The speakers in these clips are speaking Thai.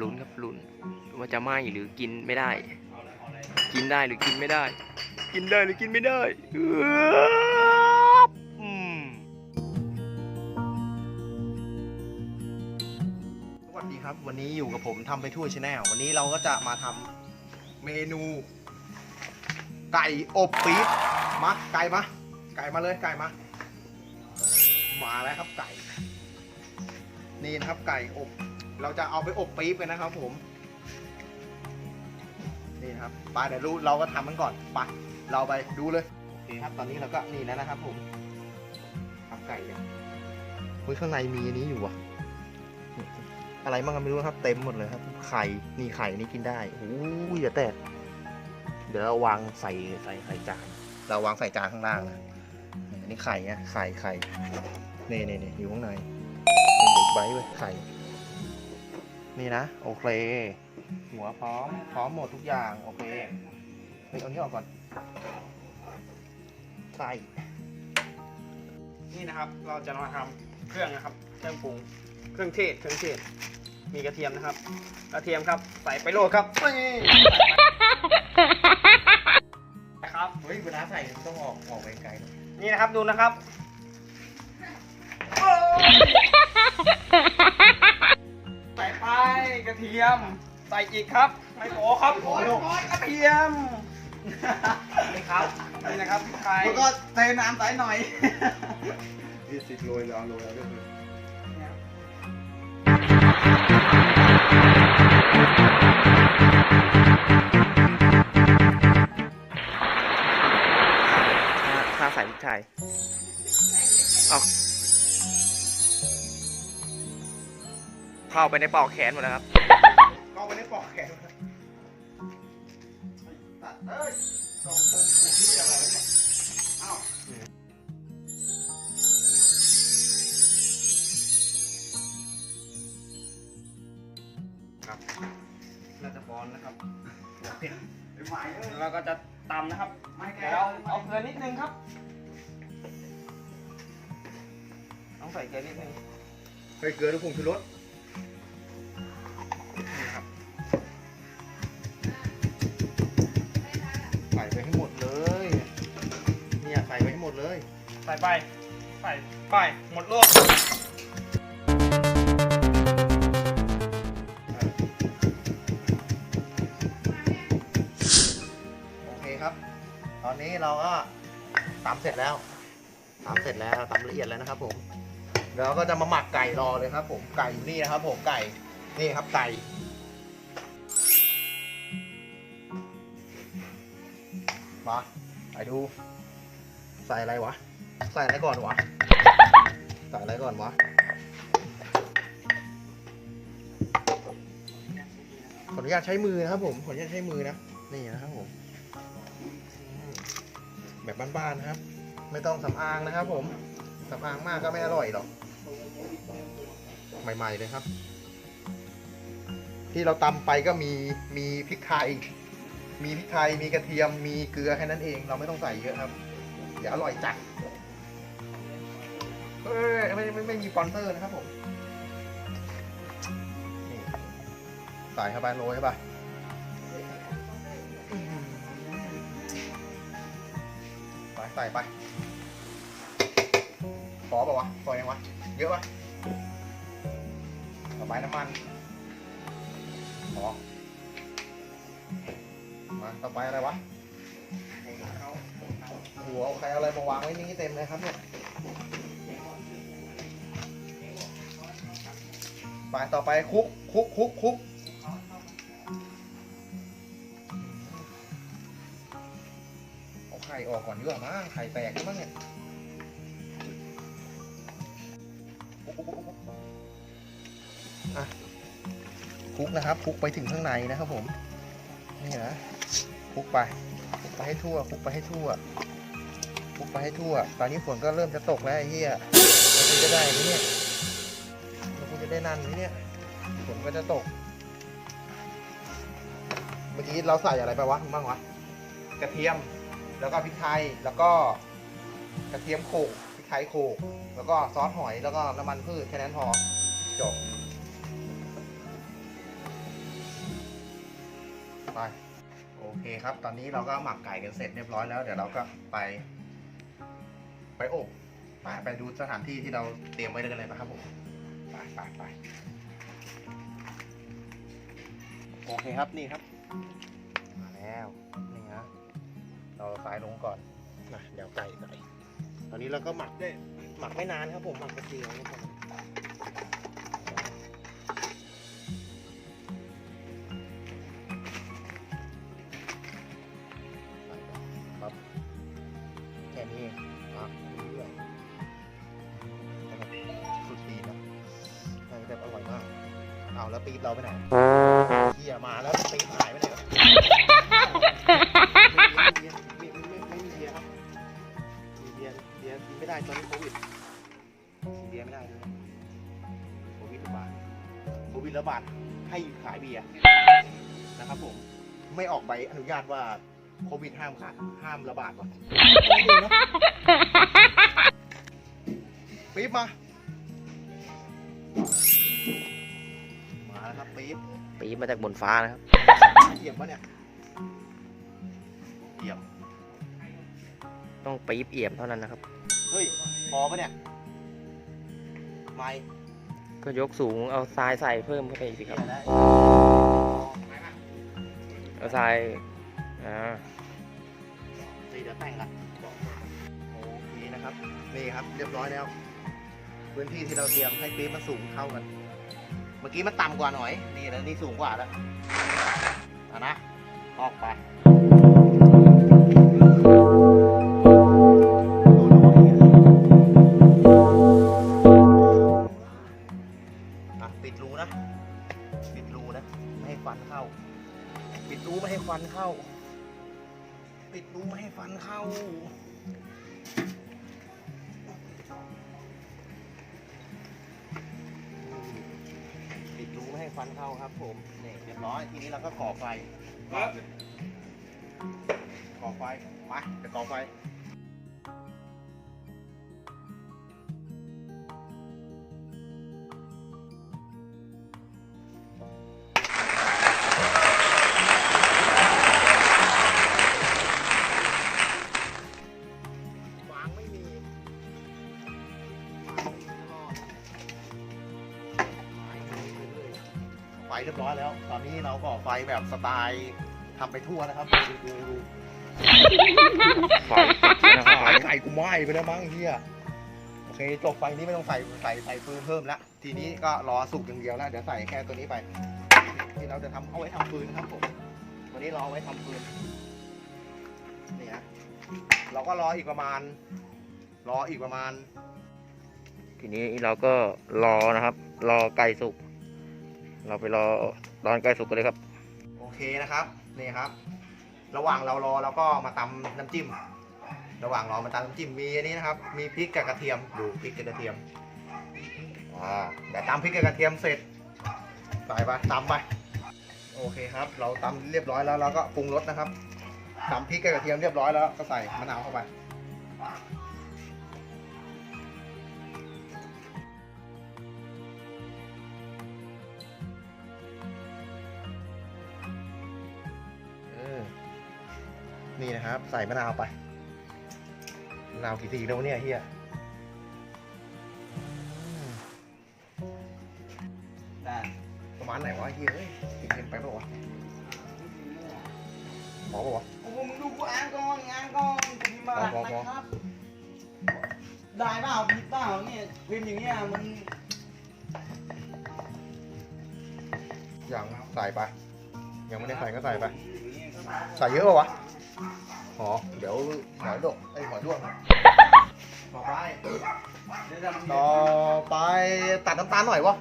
ลุ้นครับลุ้นว่าจะไหมหรือกินไม่ได้ กินได้หรือกินไม่ได้ กินได้หรือกินไม่ได้สวัสดีครับ วันนี้อยู่กับผมทำไปทั่วชาแนลวันนี้เราก็จะมาทำเมนู ไก่อบปี๊บมาไก่มาไก่มาเลยไก่มามาแล้วครับไก่ นี่นะครับไก่อบ เราจะเอาไปอบปี๊บกันนะครับผม นี่ครับไปเดี๋ยวรู้เราก็ทำมันก่อนไปเราไปดูเลย โอเคครับ ตอนนี้เราก็นี่แล้วนะครับ ผมทำไก่เนี่ยเฮ้ยข้างในมีอันนี้อยู่อะ อะไรบ้างก็ไม่รู้ครับ เต็มหมดเลยครับ ไข่นี่ไข่นี่กินได้โอ้ยอย่าแตกเดี๋ยวเราวางใส่ใส่ใส่จาน เราวางใส่จานข้างล่างนะอันนี้ไข่เนี่ยไข่ไข่นี่นี่นี่อยู่ข้างในเด็กไบท์เว้ยไข่ นี่นะ โอเค หัวพร้อม พร้อมหมดทุกอย่าง โอเคเฮ้ยเอานี้ออกก่อนใส่นี่นะครับ เราจะมาทำเครื่องนะครับ เครื่องปรุง เครื่องเทศ เครื่องเทศ มีกระเทียมนะครับ กระเทียมครับ ใส่ไปโลดครับนี่นะครับ เฮ้ยเวลาใส่มันต้องออกออกไปไกลๆหน่อยนี่นะครับดูนะครับใส่ไป กระเทียม ใส่อีกครับ ไม่พอครับโอ้ยกระเทียมนี่ครับนี่นะครับพริกไทยแล้วก็เทน้ำใส่หน่อยยี่สิบโรยแล้วโรยแล้วก็คือถ้าใส่พริกไทยเอา เข้าไปในปอกแขนหมดแล้วครับก็ไปได้ปอกแขนตัดเอ้ยกองผมผมคิดอะไรวะเนี่ยอ้าวครับน่าจะบอลนะครับไปใหม่เลยแล้วเราก็จะตำนะครับไม่แกเดี๋ยวเราเอาเกลือนิดนึงครับ ต้องใส่เกลือนิดนึงไปเกลือหรือผงชูรส ไปให้หมดเลย เนี่ยใส่ไปให้หมดเลย ใส่ไป ใส่ไป หมดโลกโอเคครับ ตอนนี้เราก็ตำเสร็จแล้วตำเสร็จแล้วตำละเอียดแล้วนะครับ ผมเดี๋ยวเราก็จะมาหมักไก่รอเลยครับ ผมไก่อยู่นี่นะครับ ผมไก่นี่ครับไก่ มาไปดู ใส่อะไรวะ ใส่อะไรก่อนวะ ใส่อะไรก่อนวะขออนุญาตใช้มือนะครับผมขออนุญาตใช้มือนะนี่นะครับผมอืมแบบบ้านๆนะครับ ไม่ต้องสำอางนะครับผมสำอางมากก็ไม่อร่อยหรอกใหม่ๆเลยครับ ที่เราตำไปก็มีมีพริกไทย มีพริกไทยมีกระเทียมมีเกลือแค่นั้นเองเราไม่ต้องใส่เยอะครับเดี๋ยวอร่อยจัดเอ้ยไม่ไม่ไม่มีสปอนเซอร์นะครับผมนี่ใส่เข้าไปโรยเข้าไปใส่ไปพอป่าวะพอยังวะเยอะปะต่อไปน้ำมันพอ มาต่อไปอะไรวะหัวเอาใครเอาอะไรมาวางไว้นี่เต็มเลยครับเนี่ยไปต่อไปคุกคุกคุกคุกเอาไข่ออกก่อนดีกว่ามั้งไข่แตกแล้วมั้งเนี่ยคุกคุกคุกคุกอะคุกนะครับคุกไปถึงข้างในนะครับผม นี่นะ ลุกไปคลุกไปให้ทั่วคลุกไปให้ทั่วคลุกไปให้ทั่ว ตอนนี้ฝนก็เริ่มจะตกแล้วไอ้เหี้ยเราคงจะได้ไหมเนี่ยเราคงจะได้นั่นไหมเนี่ยฝนก็จะตก เมื่อกี้เราใส่อะไรไปวะบ้างวะกระเทียมแล้วก็พริกไทยแล้วก็กระเทียมโขกพริกไทยโขกแล้วก็ซอสหอยแล้วก็น้ำมันพืชแค่นั้นพอจบไป เคครับ ตอนนี้เราก็หมักไก่กันเสร็จเรียบร้อยแล้ว เดี๋ยวเราก็ไป ไปอบไปไปดูสถานที่ที่เราเตรียมไว้กันเลยนะครับผมไปไปไปโอเคครับนี่ครับ มาแล้วนี่ฮะเราสายลงก่อนนะเดี๋ยวไก่ใส่ตอนนี้เราก็หมักได้หมักไม่นานครับผมหมักกระเทียมนะครับครับ ปี๊บเราไปไหนเฮียมาแล้วปี๊บหายไปไหนวะไม่ไม่ไม่ไม่มีเบียร์ครับมีเบียร์เบียร์กินไม่ได้ตอนนี้โควิดกินเบียร์ไม่ได้เลยโควิดระบาดโควิดระบาดให้ขายเบียร์นะครับผมไม่ออกใบอนุญาตว่าโควิดห้ามขายห้ามระบาดว่ะปี๊บมา ปี๊บปี๊บมาจากบนฟ้านะครับ เหยียบปะเนี่ยเหยียบ ต้องปี๊บเอี่ยมเท่านั้นนะครับ เฮ้ย พอปะเนี่ย ไม่ก็ยกสูงเอาทรายใส่เพิ่มเข้าไปอีกสิครับเดี๋ยวนะเอาทรายอ่านี่เดี๋ยวแต่งละโอเคนะครับ นี่ครับ เรียบร้อยแล้ว พื้นที่ที่เราเตรียมให้ปี๊บมันสูงเท่ากันเมื่อกี้มันต่ำกว่าหน่อย นี่แล้วนี่สูงกว่าแล้วนะ ออกไป ดรูไม่ให้ฟันเข้าครับ ผมนี่เรียบร้อยทีนี้เราก็ก่อไฟก่อไฟมาจะก่อไฟ เรียบร้อยแล้ว ตอนนี้เราก่อไฟแบบสไตล์ทำไปทั่วนะครับดูดูดูไฟติดนะคไฟรับไก่กูไหม้ไปแล้วมั้งไอ้เฮียโอเคจบไฟนี้ไม่ต้องใส่ใส่ใส่ฟืนเพิ่มแล้วทีนี้ก็รอสุกอย่างเดียวแล้วเดี๋ยวใส่แค่ตัวนี้ไปที่เราจะทำเอาไว้ทำฟืนครับผมวันนี้เราเอาไว้ทำฟืนนี่นะเราก็รออีกประมาณ รออีกประมาณ ทีนี้เราก็รอนะครับ รอไก่สุก เราไปรอตอนไก่สุกกันเลยครับ โอเคนะครับนี่ครับ ระหว่างเรารอเราก็มาตำน้ำจิ้ม ระหว่างรอมาตำน้ำจิ้มมีอันนี้นะครับ มีพริกกับกระเทียมดูพริกกับกระเทียมอ่าเดี๋ยวตำพริกกับกระเทียมเสร็จใส่ไปตำไปโอเคครับ เราตำเรียบร้อยแล้วเราก็ปรุงรสนะครับตำพริกกับกระเทียมเรียบร้อยแล้วก็ใส่มะนาวเข้าไป นี่นะครับ ใส่มะนาวไปมะนาวกี่ทีแล้ววะเนี่ยเฮียอืมได้ประมาณไหนวะเฮียเอ้ยกินเกินไปเปล่าวะหมอบอกวะโอ้โหมึงดูกูอ่านก่อนอ่านก่อนกูพิมพ์มาหลักพอพอนะครับได้เปล่าผิดเปล่าเนี่ยพิมพ์อย่างเงี้ยมันยังใส่ไปยังไม่ได้ใส่ก็ใส่ไปใส่เยอะเปล่าวะ อ๋อเดี๋ยวหอยดกไอยหอยด้วงต่อไปเดี๋ยวทำต่อไปตัดน้ำตาลหน่อยวะ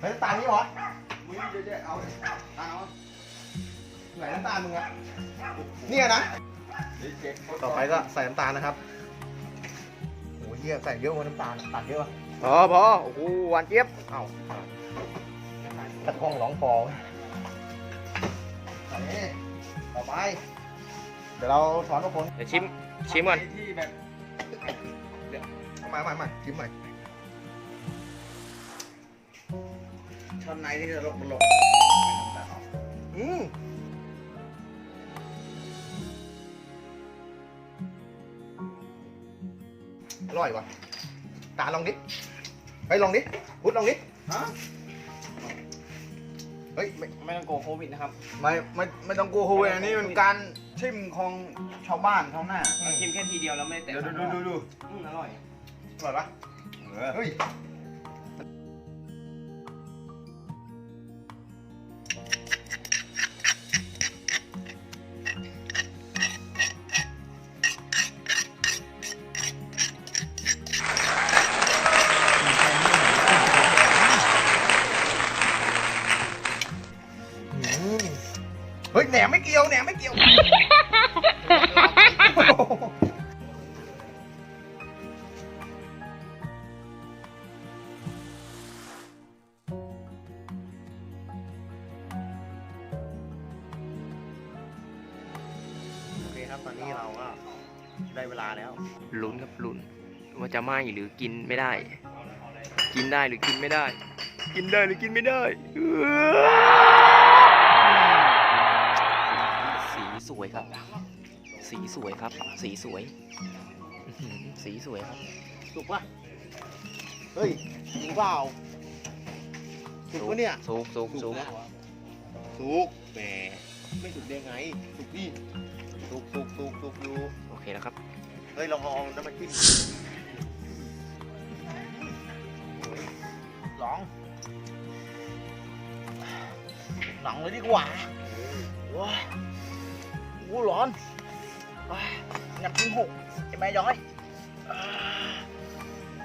เฮ้ยน้ำตาลนี่เหรอมึงเดี๋ยวเดี๋ยวเอาเอาไหนน้ำตาลมึงอะเนี่ยนะเดี๋ยวเจ็บต่อไปก็ใส่น้ำตาลนะครับโอ้ยเหี้ยใส่เยอะกว่าน้ำตาลตัดเยอะวะพอพอโอ้โหหวานเจี๊ยบเอ้าตะกล้องร้องฟองใส่ต่อไป เดี๋ยวเราสอนทุกคนเดี๋ยวชิม ชิมก่อน ที่แบบเดี๋ยวเอามามามาชิมหน่อยช้อนไหนที่จะลบมันลบอืมอร่อยว่ะตาลองดิไปลองดิพุดลองดิฮะเฮ้ยไม่ไม่ต้องกลัวโควิดนะครับ ไม่ไม่ไม่ต้องกลัวโควิดอันนี้มันการ ชิมของชาวบ้านเขาหน้าเรากินแค่ทีเดียวแล้วไม่ได้เดี๋ยวแต่ดูดูดูดูอืมอร่อย อร่อยปะเออเฮ้ย คครับ ตอนนี้เราก็ได้เวลาแล้ว ลุ้นครับลุ้นว่าจะไหมหรือกินไม่ได้ กินได้หรือกินไม่ได้ กินได้หรือกินไม่ได้เอื้อสีสวยครับ สีสวยครับ สีสวยอื้อหือสีสวยครับสุกปะเฮ้ยจริงเปล่าสุกปะเนี่ยสุกสุกสุกนะสุกแหมไม่สุกได้ไงสุกดิ สุกสุกสุกสุกอยู่โอเคแล้วครับ เฮ้ยลองเอาน้ำมันจิ้มลองหลังเลยดีกว่าว้าโอ้ร้อนว้าหนักทิ้งหกไอ้แม่ย้อยอ่า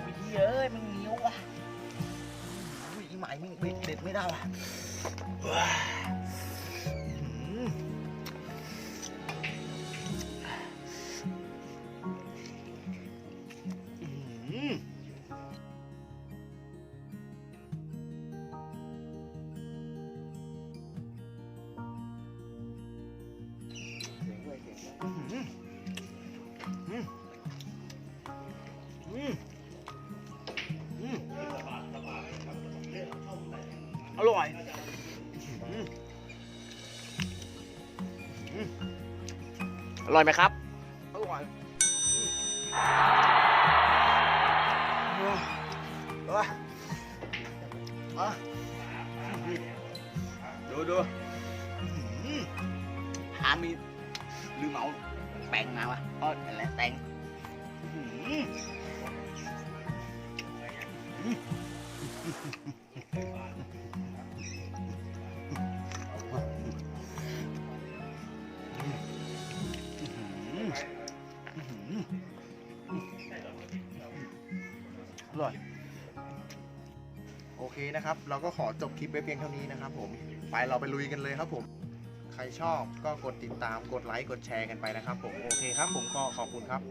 วิธีเอ้ยมันเหนียวว่ะอุ้ยอีไหมมึงเด็ดไม่ได้ว่ะ ร่อยไหมครับ อร่อยเอ้ยอะดูดูอืมหามีลืมเอาแป้งมาวะเอออะไรแป้ง อร่อย โอเคนะครับ เราก็ขอจบคลิปไว้เพียงเท่านี้นะครับผม ไปเราไปลุยกันเลยครับผม ใครชอบก็กดติดตาม กดไลค์ กดแชร์กันไปนะครับผม โอเคครับผมก็ขอบคุณครับ